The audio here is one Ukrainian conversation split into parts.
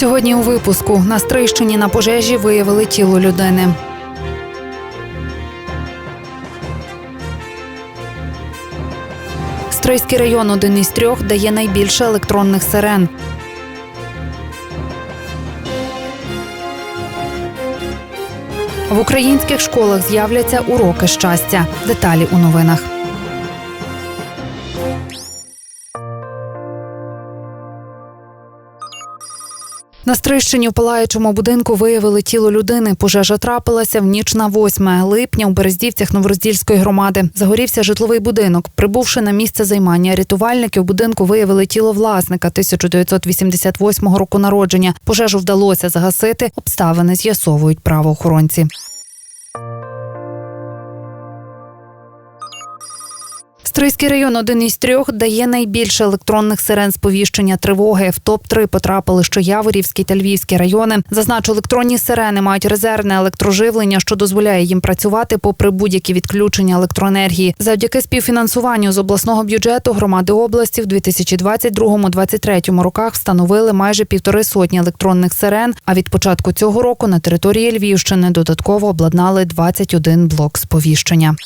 Сьогодні у випуску на Стрийщині на пожежі виявили тіло людини. Стрийський район один із трьох дає найбільше електронних сирен. В українських школах з'являться уроки щастя. Деталі у новинах. На Стрищині в палаючому будинку виявили тіло людини. Пожежа трапилася в ніч на 8 липня у Берездівцях Новороздільської громади. Загорівся житловий будинок. Прибувши на місце займання, рятувальники в будинку виявили тіло власника 1988 року народження. Пожежу вдалося загасити. Обставини з'ясовують правоохоронці. Стрийський район один із трьох дає найбільше електронних сирен сповіщення тривоги. В топ 3 потрапили що Яворівський та Львівський райони. Зазначу, електронні сирени мають резервне електроживлення, що дозволяє їм працювати попри будь-які відключення електроенергії. Завдяки співфінансуванню з обласного бюджету громади області в 2022-2023 роках встановили майже півтори сотні електронних сирен. А від початку цього року на території Львівщини додатково обладнали 21 блок сповіщення.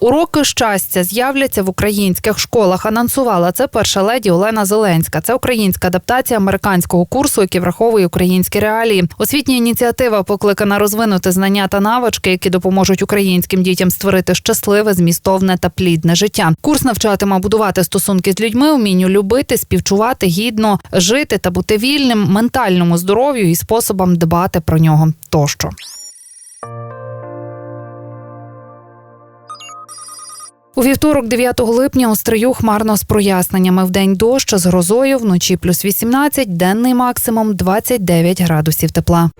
Уроки щастя з'являться в українських школах. Анонсувала це перша леді Олена Зеленська. Це українська адаптація американського курсу, який враховує українські реалії. Освітня ініціатива покликана розвинути знання та навички, які допоможуть українським дітям створити щасливе, змістовне та плідне життя. Курс навчатиме будувати стосунки з людьми, вмінню любити, співчувати, гідно жити та бути вільним, ментальному здоров'ю і способам дбати про нього тощо. У вівторок, 9 липня, у хмарно з проясненнями. В день дощ з грозою, вночі плюс 18, денний максимум 29 градусів тепла.